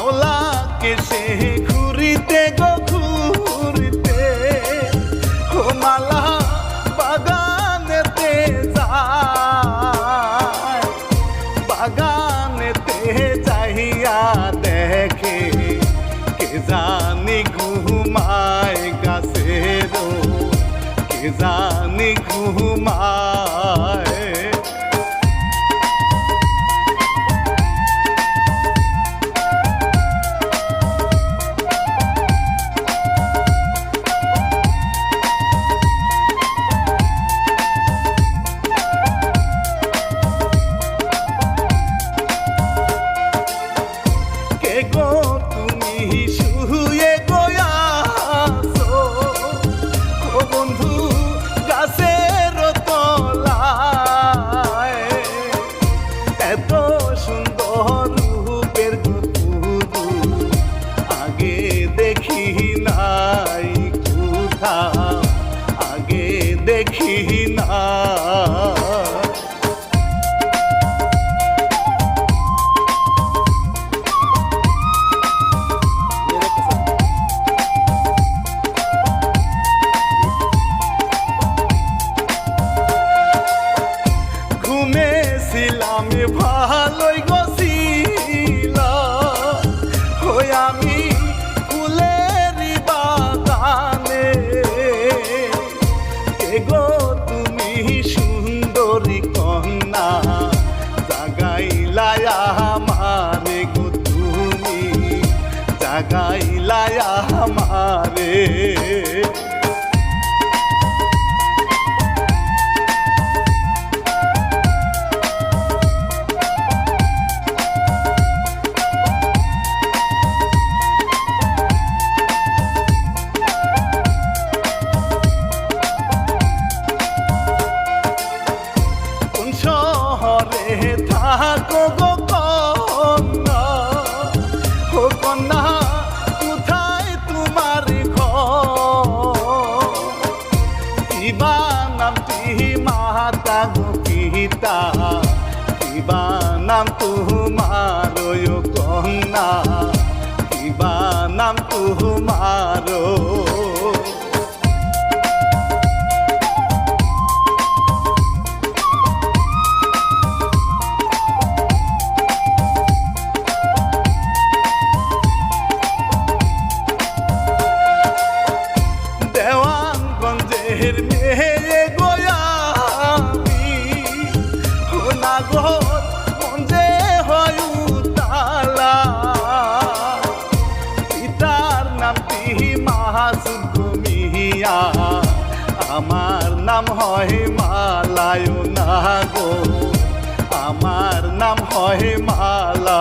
হাওলাকে সে ঘুরিতে বাগানেতে যায় শুয়ে গয়াছো বন্ধু গাছের তলায় এত সুন্দর রূপের আগে দেখি নাই কোথাও আগে দেখি ঘুমেছিলাম ভালোই গছিল হই আমি ফুলের বাগানে। কে গো তুমি সুন্দরী কন্যা? জাগাইলা আমারে গো তুমি। জাগাইলা আমারে। থাকো গো কন্যা। কোথায় তোমার কিবা নাম তোমার কন্যা? কিবা নাম তোমার মিয়া আমার নাম হয় মালায় না গো। আমার নাম হয় মালা